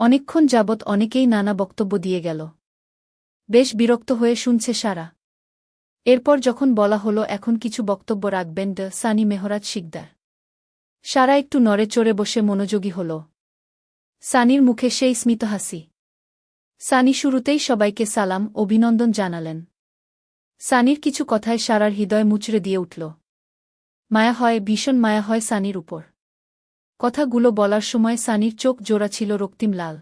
অনেকক্ষণ যাবৎ অনেকেই নানা বক্তব্য দিয়ে গেল। বেশ বিরক্ত হয়ে শুনছে সারা। এরপর যখন বলা হলো, এখন কিছু বক্তব্য রাখবেন ড সানি মেহরাজ শিকদার। সারা একটু নড়ে চড়ে বসে মনোযোগী হল। সানির মুখে সেই স্মিত হাসি। সানি শুরুতেই সবাইকে সালাম, অভিনন্দন জানালেন। সানির কিছু কথায় সারার হৃদয় মুচড়ে দিয়ে উঠল। মায়া হয়, ভীষণ মায়া হয় সানির উপর। কথাগুলো বলার সময় সানির চোখ জোড়া ছিল রক্তিম লাল।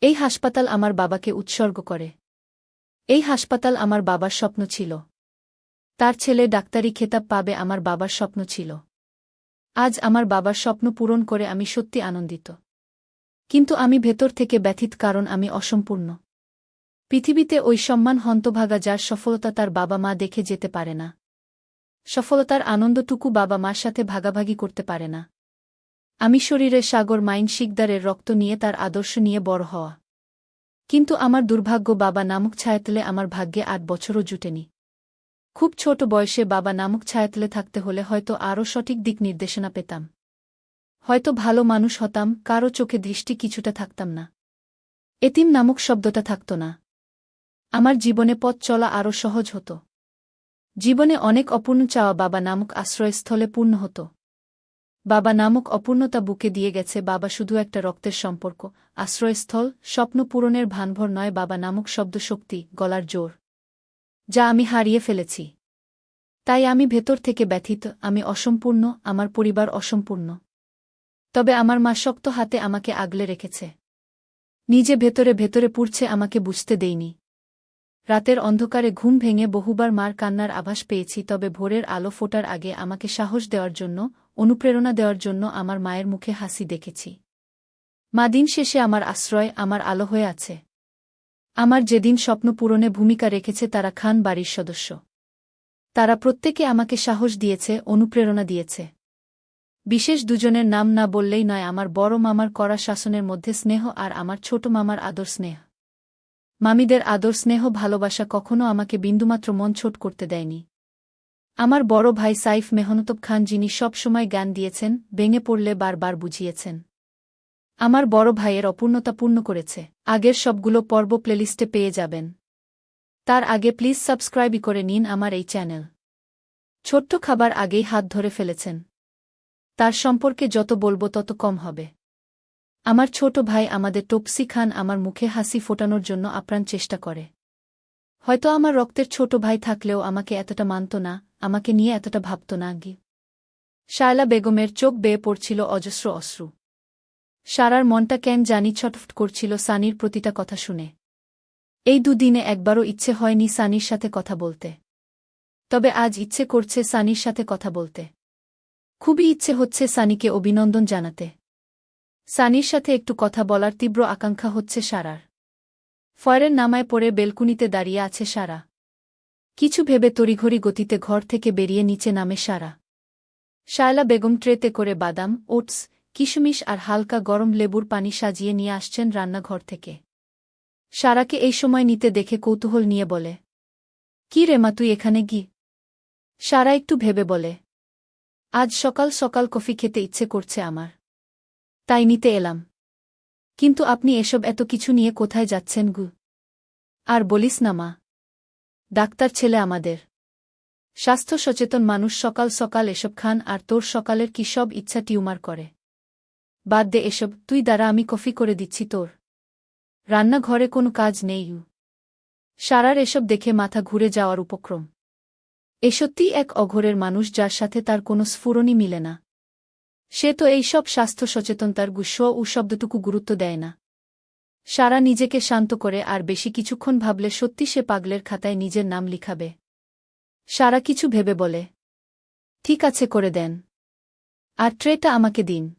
এই হাসপাতাল আমার বাবাকে উৎসর্গ করে। এই হাসপাতাল আমার বাবার স্বপ্ন ছিল। তার ছেলে ডাক্তারি খেতাব পাবে আমার বাবার স্বপ্ন ছিল। আজ আমার বাবার স্বপ্ন পূরণ করে আমি সত্যি আনন্দিত। কিন্তু আমি ভেতর থেকে ব্যথিত কারণ আমি অসম্পূর্ণ। পৃথিবীতে ওই সম্মান হন্তভাগা যার সফলতা তার বাবা মা দেখে যেতে পারে না। সফলতার আনন্দটুকু বাবা মার সাথে ভাগাভাগি করতে পারে না। আমি শরীরে সাগর মাইন শিকদারের রক্ত নিয়ে তার আদর্শ নিয়ে বড় হওয়া। কিন্তু আমার দুর্ভাগ্য বাবা নামক ছায়াতলে আমার ভাগ্যে আট বছরও জুটেনি। খুব ছোট বয়সে বাবা নামক ছায়াতলে থাকতে হলে হয়তো আরও সঠিক দিক নির্দেশনা পেতাম। হয়তো ভালো মানুষ হতাম কারও চোখে দৃষ্টি কিছুটা থাকতাম না। এতিম নামক শব্দটা থাকত না। আমার জীবনে পথ চলা আরও সহজ হতো। জীবনে অনেক অপূর্ণ চাওয়া বাবা নামক আশ্রয়স্থলে পূর্ণ হতো। বাবা নামক অপূর্ণতা বুকে দিয়ে গেছে, বাবা শুধু একটা রক্তের সম্পর্ক। আশ্রয়স্থল, স্বপ্ন পূরণের ভানভর নয়, বাবা নামক শব্দশক্তি, গলার জোর। যা আমি হারিয়ে ফেলেছি। তাই আমি ভেতর থেকে ব্যথিত, আমি অসম্পূর্ণ, আমার পরিবার অসম্পূর্ণ। তবে আমার মা শক্ত হাতে আমাকে আগলে রেখেছে। নিজে ভেতরে ভেতরে পুড়ছে, আমাকে বুঝতে দেইনি রাতের অন্ধকারে ঘুম ভেঙে বহুবার মার কান্নার আভাস পেয়েছি, তবে ভোরের আলো ফোটার আগে আমাকে সাহস দেওয়ার জন্য অনুপ্রেরণা দেওয়ার জন্য আমার মায়ের মুখে হাসি দেখেছি। মা দিন শেষে আমার আশ্রয়, আমার আলো হয়ে আছে। আমার যেদিন স্বপ্ন পূরণে ভূমিকা রেখেছে তারা খান বাড়ির সদস্য। তারা প্রত্যেকে আমাকে সাহস দিয়েছে, অনুপ্রেরণা দিয়েছে। বিশেষ দুজনের নাম না বললেই নয়, আমার বড় মামার করা শাসনের মধ্যে স্নেহ আর আমার ছোট মামার আদর স্নেহ। মামিদের আদর স্নেহ ভালোবাসা কখনো আমাকে বিন্দুমাত্র মন ছোট করতে দেয়নি। আমার বড় ভাই সাইফ মেহনতব খান যিনি সব সময় জ্ঞান দিয়েছেন, ভেঙে পড়লে বারবার বুঝিয়েছেন। আমার বড় ভাইয়ের অপূর্ণতা পূর্ণ করেছে। আগের সবগুলো পর্ব প্লেলিস্টে পেয়ে যাবেন। তার আগে প্লিজ সাবস্ক্রাইবই করে নিন আমার এই চ্যানেল। ছোট্ট খাবার আগেই হাত ধরে ফেলেছেন। তার সম্পর্কে যত বলব তত কম হবে। আমার ছোট ভাই আমাদের টপসি খান আমার মুখে হাসি ফোটানোর জন্য আপ্রাণ চেষ্টা করে। হয়তো আমার রক্তের ছোট ভাই থাকলেও আমাকে এতটা মানত না, আমাকে নিয়ে এতটা ভাবত না গি শায়লা বেগমের চোখ বেয়ে পড়ছিল অজস্র অশ্রু। সারার মনটা কেন জানি ছটফট করছিল সানির প্রতিটা কথা শুনে। এই দুদিনে একবারও ইচ্ছে হয়নি সানির সাথে কথা বলতে। তবে আজ ইচ্ছে করছে সানির সাথে কথা বলতে। খুবই ইচ্ছে হচ্ছে সানিকে অভিনন্দন জানাতে। সানির সাথে একটু কথা বলার তীব্র আকাঙ্ক্ষা হচ্ছে সারার। ফয়ের নামায় পড়ে বেলকুনিতে দাঁড়িয়ে আছে সারা। কিছু ভেবে তড়িঘড়ি গতিতে ঘর থেকে বেরিয়ে নিচে নামে সারা। শায়লা বেগম ট্রেতে করে বাদাম, ওটস, কিশমিশ আর হালকা গরম লেবুর পানি সাজিয়ে নিয়ে আসছেন রান্নাঘর থেকে। সারাকে এই সময় নিতে দেখে কৌতূহল নিয়ে বলে, কি রে মা, তুই এখানে গি? সারা একটু ভেবে বলে, আজ সকাল সকাল কফি খেতে ইচ্ছে করছে আমার। তাই নিতে এলাম। কিন্তু আপনি এসব এত কিছু নিয়ে কোথায় যাচ্ছেন গু? আর বলিস না, মা। ডাক্তার ছেলে আমাদের। স্বাস্থ্য সচেতন মানুষ সকাল সকাল এসব খান আর তোর সকালের কি সব ইচ্ছা টিউমার করে। বাদ দে এসব, তুই দ্বারা আমি কফি করে দিচ্ছি তোর। রান্নাঘরে কোনো কাজ নেই সারার এসব দেখে মাথা ঘুরে যাওয়ার উপক্রম। এ সত্যিই এক অঘরের মানুষ যার সাথে তার কোনো স্ফুরণই মিলে না। সে তো এইসব স্বাস্থ্য সচেতনতার গুস্ব ও শব্দটুকু গুরুত্ব দেয় না। সারা নিজেকে শান্ত করে আর বেশি কিছুক্ষণ ভাবলে সত্যি সে পাগলের খাতায় নিজের নাম লিখাবে। সারা কিছু ভেবে বলে, ঠিক আছে, করে দেন। আর ট্রেটা আমাকে দিন।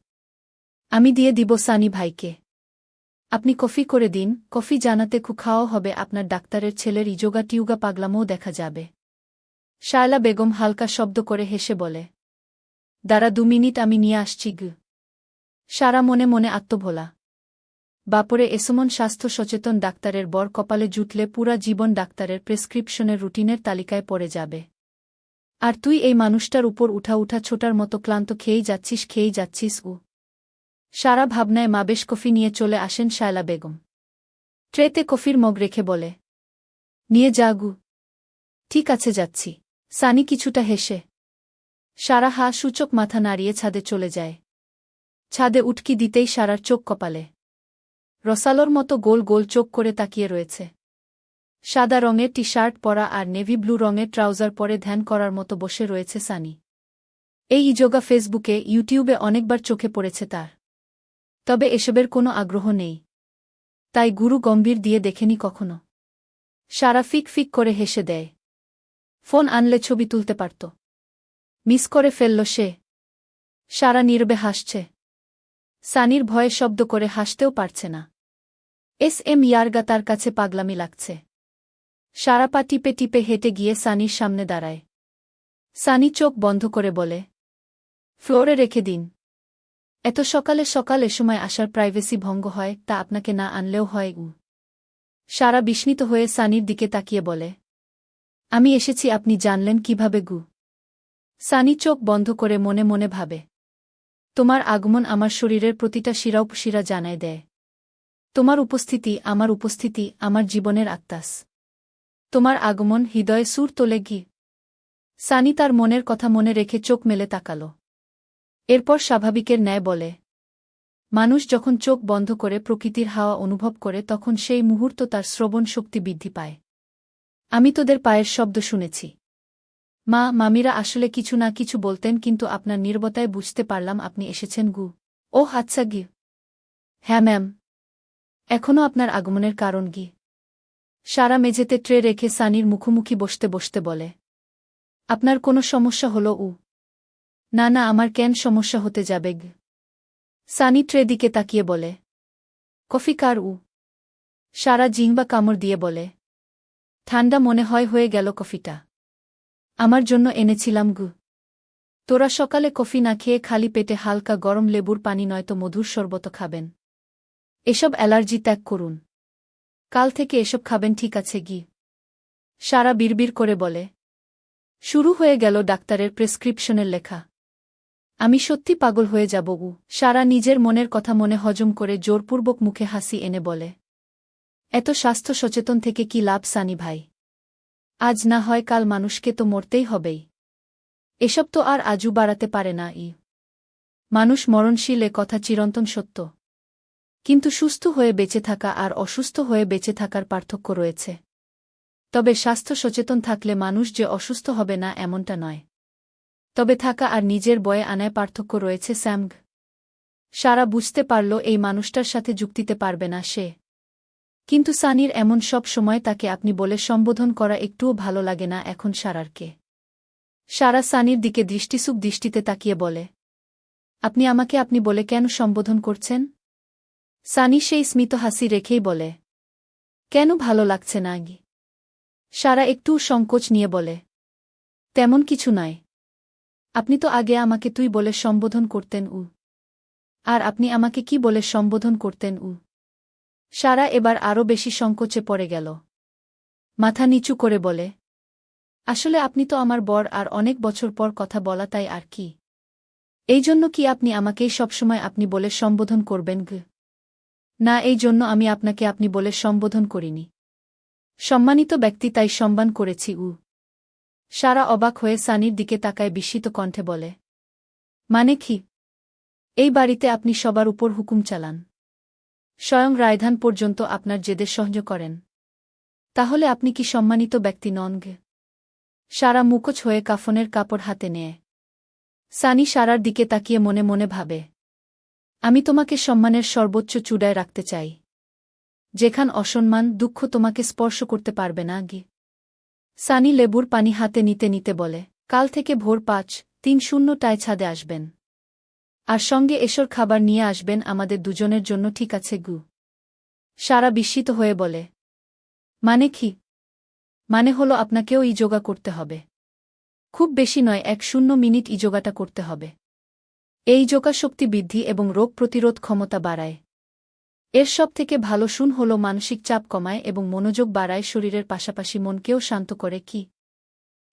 আমি দিয়ে দিব সানি ভাইকে। আপনি কফি করে দিন, কফি জানাতে খু খাওয়া হবে, আপনার ডাক্তারের ছেলের ইজোগা টিউগা পাগলামও দেখা যাবে। শায়লা বেগম হালকা শব্দ করে হেসে বলে দাঁড়া দু মিনিট, আমি নিয়ে আসছি গ। সারা মনে মনে আত্মভোলা। বাপরে, এসমন স্বাস্থ্য সচেতন ডাক্তারের বর কপালে জুটলে পুরা জীবন ডাক্তারের প্রেসক্রিপশনের রুটিনের তালিকায় পড়ে যাবে। আর তুই এই মানুষটার উপর উঠা উঠা ছোটার মতো ক্লান্ত খেয়েই যাচ্ছিস খেয়েই যাচ্ছিস উ সারা ভাবনায় মা বেশ কফি নিয়ে চলে আসেন শায়লা বেগম। ট্রেতে কফির মগ রেখে বলে, নিয়ে যাগু ঠিক আছে, যাচ্ছি। সানি কিছুটা হেসে সারা হা সূচক মাথা নাড়িয়ে ছাদে চলে যায়। ছাদে উটকি দিতেই সারার চোখ কপালে। রসালোর মতো গোল গোল চোখ করে তাকিয়ে রয়েছে। সাদা রঙের টি শার্ট পরা আর নেভি ব্লু রঙের ট্রাউজার পরে ধ্যান করার মতো বসে রয়েছে সানি। এই ইযোগা ফেসবুকে, ইউটিউবে অনেকবার চোখে পড়েছে তার। তবে এসবের কোনো আগ্রহ নেই। তাই গুরু গম্ভীর দিয়ে দেখেনি কখনো। সারা ফিক ফিক করে হেসে দেয়। ফোন আনলে ছবি তুলতে পারত। মিস করে ফেলল সে। সারা নীরবে হাসছে। সানির ভয়ে শব্দ করে হাসতেও পারছে না। এস এম ইয়ারগা তার কাছে পাগলামি লাগছে। সারা পা টিপে টিপে হেঁটে গিয়ে সানির সামনে দাঁড়ায়। সানি চোখ বন্ধ করে বলে, ফ্লোরে রেখে দিন। এত সকালে সকাল এ সময় আসার প্রাইভেসি ভঙ্গ হয়, তা আপনাকে না আনলেও হয় সারা বিস্মিত হয়ে সানির দিকে তাকিয়ে বলে, আমি এসেছি, আপনি জানলেন কীভাবে গু? সানি চোখ বন্ধ করে মনে মনে ভাবে। তোমার আগমন আমার শরীরের প্রতিটা শিরাউপশিরা জানায় দেয়। তোমার উপস্থিতি আমার উপস্থিতি, আমার জীবনের আত্মাস। তোমার আগমন হৃদয়ে সুর তোলে গি সানি তার মনের কথা মনে রেখে চোখ মেলে তাকাল। এরপর স্বাভাবিকের ন্যায় বলে, মানুষ যখন চোখ বন্ধ করে প্রকৃতির হাওয়া অনুভব করে, তখন সেই মুহূর্ত তার শ্রবণ শক্তি বৃদ্ধি পায়। আমি তোদের পায়ের শব্দ শুনেছি। মা, মামিরা আসলে কিছু না কিছু বলতেন, কিন্তু আপনার নির্বতায় বুঝতে পারলাম আপনি এসেছেন গু। ও আচ্ছা গি। হ্যাঁ ম্যাম। এখনও আপনার আগমনের কারণ গি। সারা মেঝেতে ট্রে রেখে সানির মুখোমুখি বসতে বসতে বলে। আপনার কোনো সমস্যা হলো, উ। না না, আমার কেন সমস্যা হতে যাবে গ। সানি ট্রে দিকে তাকিয়ে বলে। কফি কার, উ? সারা জিংবা কামড় দিয়ে বলে। ঠান্ডা মনে হয় হয়ে গেল কফিটা। আমার জন্য এনেছিলাম গু। তোরা সকালে কফি না খেয়ে খালি পেটে হালকা গরম লেবুর পানি নয়তো মধুর শরবত খাবেন। এসব অ্যালার্জি ত্যাগ করুন। কাল থেকে এসব খাবেন, ঠিক আছে, গি। সারা বিড়বিড় করে বলে। শুরু হয়ে গেল ডাক্তারের প্রেসক্রিপশনের লেখা। আমি সত্যি পাগল হয়ে যাব, গু। সারা নিজের মনের কথা মনে হজম করে জোরপূর্বক মুখে হাসি এনে বলে। এত স্বাস্থ্য সচেতন থেকে কি লাভ, সানি ভাই? আজ না হয় কাল মানুষকে তো মরতেই হবেই। এসব তো আর আজু বাড়াতে পারে না ই। মানুষ মরণশীল এ কথা চিরন্তন সত্য। কিন্তু সুস্থ হয়ে বেঁচে থাকা আর অসুস্থ হয়ে বেঁচে থাকার পার্থক্য রয়েছে। তবে স্বাস্থ্য সচেতন থাকলে মানুষ যে অসুস্থ হবে না এমনটা নয়। তবে থাকা আর নিজের বয়ে আনায় পার্থক্য রয়েছে স্যামগ সারা বুঝতে পারল এই মানুষটার সাথে যুক্তিতে পারবে না সে। কিন্তু সানির এমন সব সময় তাকে আপনি বলে সম্বোধন করা একটুও ভালো লাগে না এখন সারারকে। সারা সানির দিকে দৃষ্টিসুখ দৃষ্টিতে তাকিয়ে বলে, আপনি আমাকে আপনি বলে কেন সম্বোধন করছেন? সানি সেই স্মিত হাসি রেখেই বলে, কেন ভালো লাগছে না গি সারা একটু সংকোচ নিয়ে বলে, তেমন কিছু নয় আপনি তো আগে আমাকে তুই বলে সম্বোধন করতেন উ। আর আপনি আমাকে কি বলে সম্বোধন করতেন উ? সারা এবার আরও বেশি সংকোচে পড়ে গেল। মাথা নিচু করে বলে, আসলে আপনি তো আমার বর আর অনেক বছর পর কথা বলা তাই আর কি? এই জন্য কি আপনি আমাকেই সবসময় আপনি বলে সম্বোধন করবেন গ? না, এই জন্য আমি আপনাকে আপনি বলে সম্বোধন করিনি। সম্মানিত ব্যক্তি তাই সম্মান করেছি, উ। সারা অবাক হয়ে সানির দিকে তাকায় বিস্মিত কণ্ঠে বলে মানে কি? এই বাড়িতে আপনি সবার উপর হুকুম চালান। স্বয়ং রায়ধান পর্যন্ত আপনার জেদের সহ্য করেন। তাহলে আপনি কি সম্মানিত ব্যক্তি নন গে? সারা মুখোচ হয়ে কাফনের কাপড় হাতে নেয়। সানি সারার দিকে তাকিয়ে মনে মনে ভাবে, আমি তোমাকে সম্মানের সর্বোচ্চ চূড়ায় রাখতে চাই। যেখান অসম্মান, দুঃখ তোমাকে স্পর্শ করতে পারবে না গে। সানি লেবুর পানি হাতে নিতে নিতে বলে, কাল থেকে ভোর পাঁচ, তিন শূন্যটায় ছাদে আসবেন। আর সঙ্গে এসর খাবার নিয়ে আসবেন আমাদের দুজনের জন্য, ঠিক আছে, গু। সারা বিস্মিত হয়ে বলে মানে কি? মানে হলো আপনাকেও ই যোগা করতে হবে। খুব বেশি নয়, এক শূন্য মিনিট ই যোগাটা করতে হবে। এই যোগা শক্তি বৃদ্ধি এবং রোগ প্রতিরোধ ক্ষমতা বাড়ায়। এর সব থেকে ভালো শুন হল মানসিক চাপ কমায় এবং মনোযোগ বাড়ায় শরীরের পাশাপাশি মনকেও শান্ত করে, কি?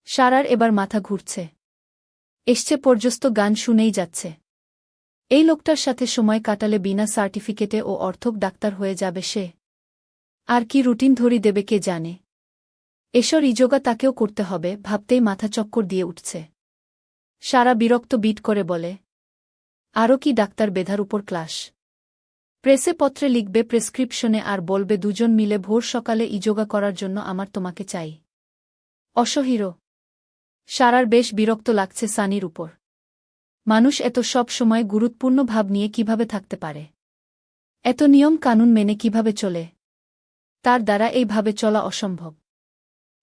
সারার এবার মাথা ঘুরছে। এসছে পর্যস্ত গান শুনেই যাচ্ছে। এই লোকটার সাথে সময় কাটালে বিনা সার্টিফিকেটে ও অর্থক ডাক্তার হয়ে যাবে সে। আর কি রুটিন ধরি দেবে কে জানে। এসর ইজোগা তাকেও করতে হবে, ভাবতেই মাথা চক্কর দিয়ে উঠছে। সারা বিরক্ত বিট করে বলে আরও কি ডাক্তার বেধার উপর ক্লাস? প্রেসে পত্রে লিখবে, প্রেসক্রিপশনে আর বলবে, দুজন মিলে ভোর সকালে ইজোগা করার জন্য আমার তোমাকে চাই। অসহির, সারার বেশ বিরক্ত লাগছে সানির উপর। মানুষ এত সব সময় গুরুত্বপূর্ণ ভাব নিয়ে কীভাবে থাকতে পারে? এত নিয়ম কানুন মেনে কীভাবে চলে? তার দ্বারা এইভাবে চলা অসম্ভব।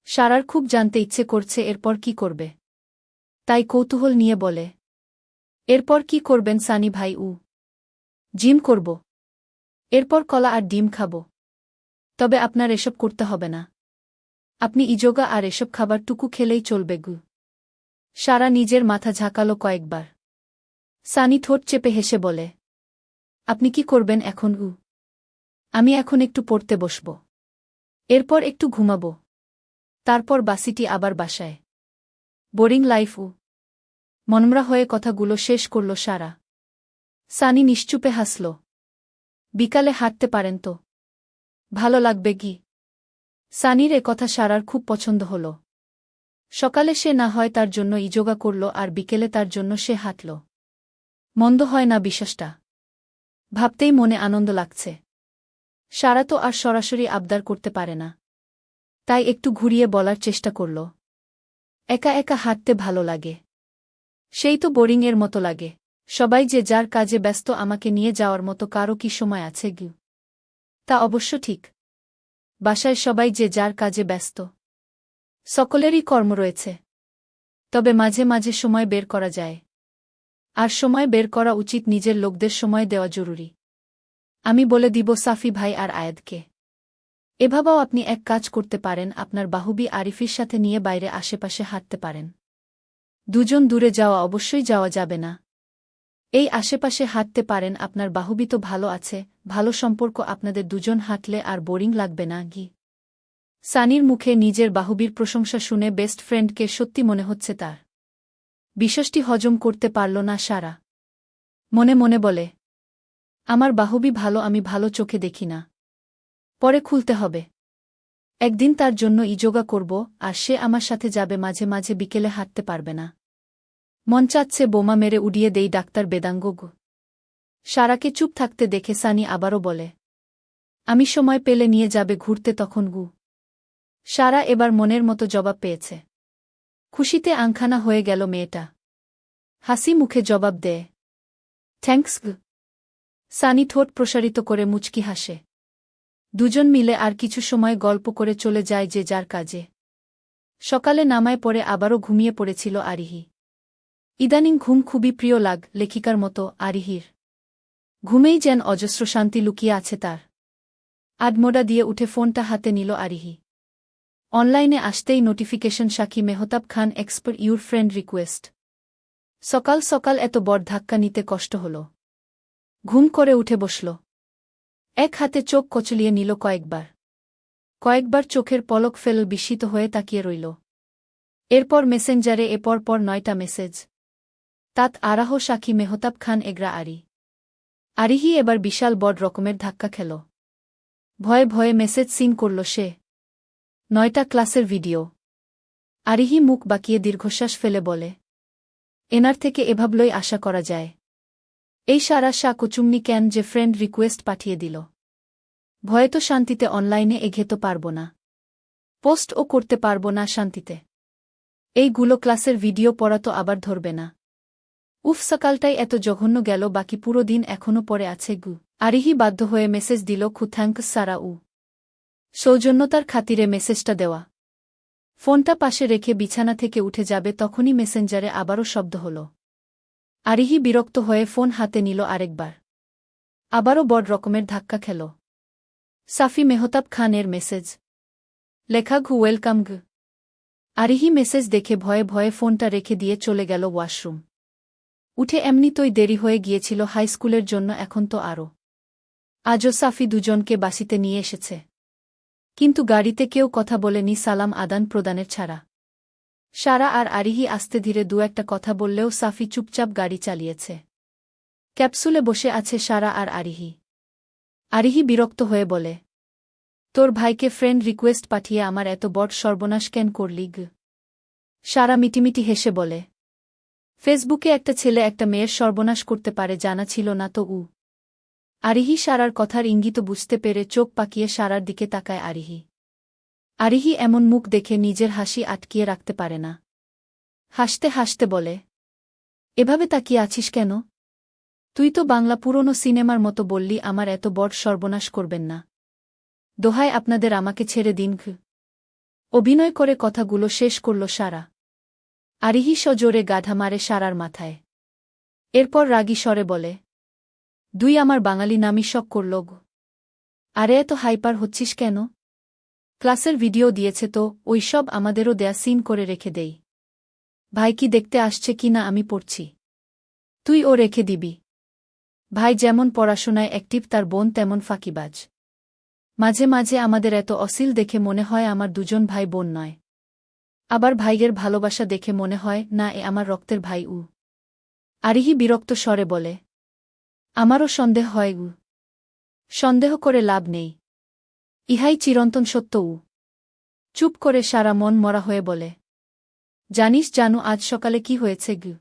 সারার খুব জানতে ইচ্ছে করছে এরপর কি করবে? তাই কৌতূহল নিয়ে বলে, এরপর কি করবেন সানি ভাই উ? জিম করব। এরপর কলা আর ডিম খাব। তবে আপনার এসব করতে হবে না। আপনি ইজোগা আর এসব খাবার টুকু খেলেই চলবে গু। সারা নিজের মাথা ঝাঁকালো কয়েকবার। সানি ঠোঁট চেপে হেসে বলে, আপনি কি করবেন এখন, উ? আমি এখন একটু পড়তে বসব। এরপর একটু ঘুমাব। তারপর বাসিটি আবার বাসায়। Boring life, uh. মনমরা হয়ে কথাগুলো শেষ করল সারা। সানি নিশ্চুপে হাসল, বিকালে হাঁটতে পারেন তো। ভালো লাগবে কি? সানির এ কথা সারার খুব পছন্দ হল। সকালে সে না হয় তার জন্য ইজোগা করল আর বিকেলে তার জন্য সে হাঁটল। মন্দ হয় না বিশ্বাসটা। ভাবতেই মনে আনন্দ লাগছে। সারা তো আর সরাসরি আবদার করতে পারে না। তাই একটু ঘুরিয়ে বলার চেষ্টা করল। একা একা হাঁটতে ভালো লাগে। সেই তো বোরিংয়ের মতো লাগে। সবাই যে যার কাজে ব্যস্ত আমাকে নিয়ে যাওয়ার মতো কারও কি সময় আছে গিউ? তা অবশ্য ঠিক। বাসায় সবাই যে যার কাজে ব্যস্ত। সকলেরই কর্ম রয়েছে। তবে মাঝে মাঝে সময় বের করা যায়। আর সময় বের করা উচিত নিজের লোকদের সময় দেওয়া জরুরি। আমি বলে দিব, সাফি ভাই আর আয়াদকে। এভাবেও আপনি এক কাজ করতে পারেন, আপনার বাহুবি আরিফির সাথে নিয়ে বাইরে আশেপাশে হাঁটতে পারেন। দুজন দূরে যাওয়া অবশ্যই যাওয়া যাবে না। এই আশেপাশে হাঁটতে পারেন, আপনার বাহুবি তো ভালো আছে, ভালো সম্পর্ক, আপনাদের দুজন হাঁটলে আর বোরিং লাগবে না, গি। সানির মুখে নিজের বাহুবির প্রশংসা শুনে বেস্ট ফ্রেন্ডকে সত্যি মনে হচ্ছে তার। বিষষ্টি হজম করতে পারল না সারা। মনে মনে বলে, আমার বাহুবি ভালো, আমি ভালো চোখে দেখি না। পরে খুলতে হবে। একদিন তার জন্য ইযোগা করব, আর সে আমার সাথে যাবে মাঝে মাঝে বিকেলে হাঁটতে পারবে না। মন চাচ্ছে বোমা মেরে উড়িয়ে দেই ডাক্তার বেদাঙ্গ সারাকে চুপ থাকতে দেখে সানি আবারও বলে, আমি সময় পেলে নিয়ে যাবে ঘুরতে তখন গু। সারা এবার মনের মতো জবাব পেয়েছে। খুশিতে আংখানা হয়ে গেল মেয়েটা। হাসি মুখে জবাব দেয় থ্যাঙ্কস গু। সানি ঠোঁট প্রসারিত করে মুচকি হাসে। দুজন মিলে আর কিছু সময় গল্প করে চলে যায় যে যার কাজে। সকালে নামায় পরে আবারও ঘুমিয়ে পড়েছিল আরিহি। ইদানিং ঘুম খুবই প্রিয় লাগ লেখিকার মতো আরিহির। ঘুমেই যেন অজস্র শান্তি লুকিয়ে আছে তার। আডমোডা দিয়ে উঠে ফোনটা হাতে নিল আরিহি। অনলাইনে আসতেই notification Sakshi Mehtab Khan এক্সপার your friend request সকাল সকাল এত বড় ধাক্কা নিতে কষ্ট হল। ঘুম করে উঠে বসল। এক হাতে চোখ কচলিয়ে নিল কয়েকবার। কয়েকবার চোখের পলক ফেল বিস্মিত হয়ে তাকিয়ে রইল। এরপর মেসেঞ্জারে এপর পর নয়টা মেসেজ তাত আরাহ সাক্ষী মেহতাব খান এগরা আরি। আরিহি এবার বিশাল বড় রকমের ধাক্কা খেল। ভয়ে ভয়ে মেসেজ সিন করল সে। নয়টা ক্লাসের ভিডিও। আরিহি মুখ বাকিয়ে দীর্ঘশ্বাস ফেলে বলে, এনার থেকে এভাবলই আশা করা যায়। এই সারা শা কুচুমনি ক্যান যে ফ্রেন্ড রিকোয়েস্ট পাঠিয়ে দিল। ভয়ে তো শান্তিতে অনলাইনে এঘেতো পারব না। পোস্টও করতে পারব না শান্তিতে। এইগুলো ক্লাসের ভিডিও পড়া তো আবার ধরবে না। উফ, সকালটাই এত জঘন্য গেল, বাকি পুরো দিন এখনও পরে আছে গু। আরিহি বাধ্য হয়ে মেসেজ দিল খুথ্যাঙ্ক সারা উ। সৌজন্যতার খাতিরে মেসেজটা দেওয়া। ফোনটা পাশে রেখে বিছানা থেকে উঠে যাবে তখনই মেসেঞ্জারে আবারও শব্দ হল। আরিহি বিরক্ত হয়ে ফোন হাতে নিল আরেকবার। আবারও বড় রকমের ধাক্কা খেল। সাফি মেহতাব খানের মেসেজ। লেখা ঘু ওয়েলকাম গ। আরিহি মেসেজ দেখে ভয়ে ভয়ে ফোনটা রেখে দিয়ে চলে গেল ওয়াশরুম। উঠে এমনিতই দেরি হয়ে গিয়েছিল হাইস্কুলের জন্য এখন তো আরও। আজও সাফি দুজনকে বাসিতে নিয়ে এসেছে। কিন্তু গাড়িতে কেউ কথা বলেনি সালাম আদান প্রদানের ছাড়া। সারা আর আরিহি আস্তে ধীরে দু একটা কথা বললেও সাফি চুপচাপ গাড়ি চালিয়েছে। ক্যাপসুলে বসে আছে সারা আর আরিহি। আরিহি বিরক্ত হয়ে বলে, তোর ভাইকে ফ্রেন্ড রিকোয়েস্ট পাঠিয়ে আমার এত বড় সর্বনাশ কেন করলি গ? সারা মিটিমিটি হেসে বলে, ফেসবুকে একটা ছেলে একটা মেয়ের সর্বনাশ করতে পারে জানা ছিল না তো উ। আরিহি সারার কথার ইঙ্গিত বুঝতে পেরে চোখ পাকিয়ে সারার দিকে তাকায় আরিহি। আরিহি এমন মুখ দেখে নিজের হাসি আটকিয়ে রাখতে পারে না। হাসতে হাসতে বলে, এভাবে তাকিয়ে আছিস কেন? তুই তো বাংলা পুরনো সিনেমার মতো বললি আমার এত বড় সর্বনাশ করবেন না। দোহায় আপনাদের আমাকে ছেড়ে দিন অভিনয় করে কথাগুলো শেষ করল সারা। আরিহি সজোরে গাধা মারে সারার মাথায়। এরপর রাগী স্বরে বলে দুই আমার বাঙালি নামই শখ করল আরে এত হাইপার হচ্ছিস কেন? ক্লাসের ভিডিও দিয়েছে তো, ওই সব আমাদেরও দেয়া সিন করে রেখে দেই। ভাই কি দেখতে আসছে কি না আমি পড়ছি। তুই ও রেখে দিবি। ভাই যেমন পড়াশোনায় অ্যাক্টিভ তার বোন তেমন ফাঁকিবাজ। মাঝে মাঝে আমাদের এত অসিল দেখে মনে হয় আমার দুজন ভাই বোন নয়। আবার ভাইয়ের ভালোবাসা দেখে মনে হয়, না, এ আমার রক্তের ভাই উ। আরিহি বিরক্ত স্বরে বলে আমারও সন্দেহ হয় উ সন্দেহ করে লাভ নেই। ইহাই চিরন্তন সত্য উ চুপ করে সারা মন মরা হয়ে বলে, জানিস জানু আজ সকালে কি হয়েছে গু